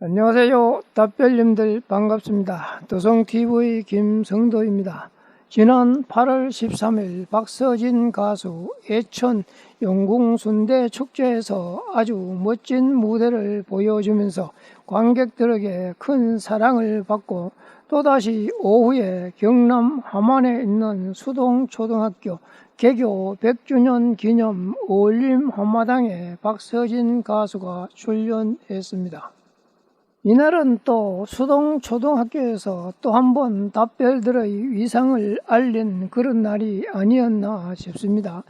안녕하세요. 답별님들 반갑습니다. 도성TV 김성도입니다. 지난 8월 13일 박서진 가수 예천 영궁순대 축제에서 아주 멋진 무대를 보여주면서 관객들에게 큰 사랑을 받고 또다시 오후에 경남 함안에 있는 수동초등학교 개교 100주년 기념 어울림 한마당에 박서진 가수가 출연했습니다. 이날은 또 수동 초등학교에서 또 한 번 답별들의 위상을 알린 그런 날이 아니었나 싶습니다.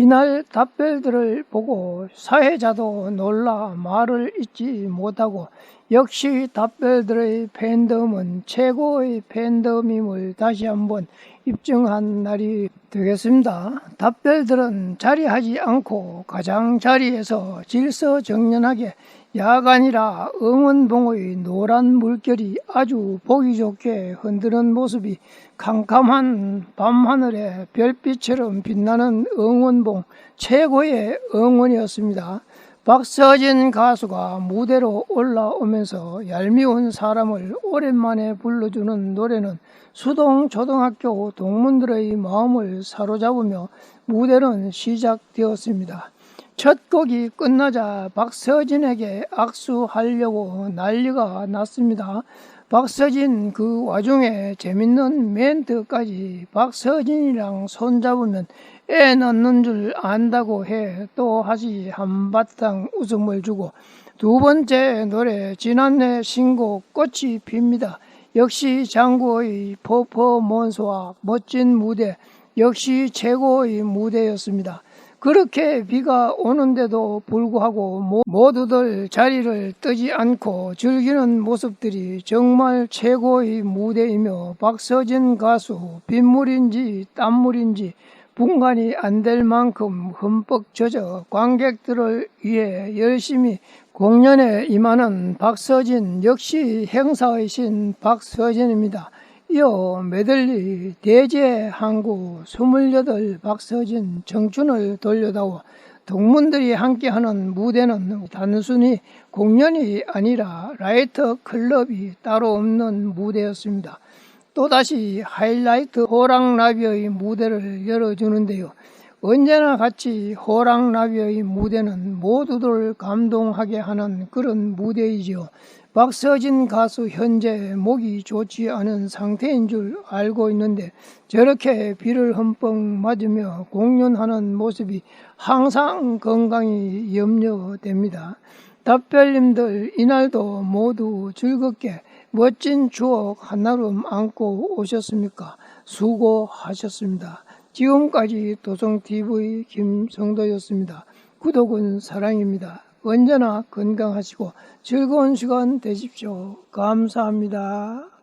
이날 답별들을 보고 사회자도 놀라 말을 잇지 못하고 역시 답별들의 팬덤은 최고의 팬덤임을 다시 한번 입증한 날이 되겠습니다. 답별들은 자리하지 않고 가장 자리에서 질서정연하게 야간이라 응원봉의 노란 물결이 아주 보기 좋게 흔드는 모습이 캄캄한 밤하늘에 별빛처럼 빛나는 응원봉 최고의 응원이었습니다. 박서진 가수가 무대로 올라오면서 얄미운 사람을 오랜만에 불러주는 노래는 수동 초등학교 동문들의 마음을 사로잡으며 무대는 시작되었습니다. 첫 곡이 끝나자 박서진에게 악수하려고 난리가 났습니다. 박서진 그 와중에 재밌는 멘트까지 박서진이랑 손잡으면 애 낳는 줄 안다고 해 또 하시 한바탕 웃음을 주고 두 번째 노래 지난해 신곡 꽃이 핍니다. 역시 장구의 퍼포먼스와 멋진 무대 역시 최고의 무대였습니다. 그렇게 비가 오는데도 불구하고 모두들 자리를 뜨지 않고 즐기는 모습들이 정말 최고의 무대이며 박서진 가수 빗물인지 땀물인지 분간이 안 될 만큼 흠뻑 젖어 관객들을 위해 열심히 공연에 임하는 박서진 역시 행사의 신 박서진입니다. 이어 메들리 대제 항구 28 박서진 정춘을 돌려다오 동문들이 함께하는 무대는 단순히 공연이 아니라 라이터 클럽이 따로 없는 무대였습니다. 또다시 하이라이트 호랑나비의 무대를 열어주는데요. 언제나 같이 호랑나비의 무대는 모두들 감동하게 하는 그런 무대이지요. 박서진 가수 현재 목이 좋지 않은 상태인 줄 알고 있는데 저렇게 비를 흠뻑 맞으며 공연하는 모습이 항상 건강이 염려됩니다. 답별님들 이날도 모두 즐겁게 멋진 추억 한나름 안고 오셨습니까? 수고하셨습니다. 지금까지 도성TV 김성도였습니다. 구독은 사랑입니다. 언제나 건강하시고 즐거운 시간 되십시오. 감사합니다.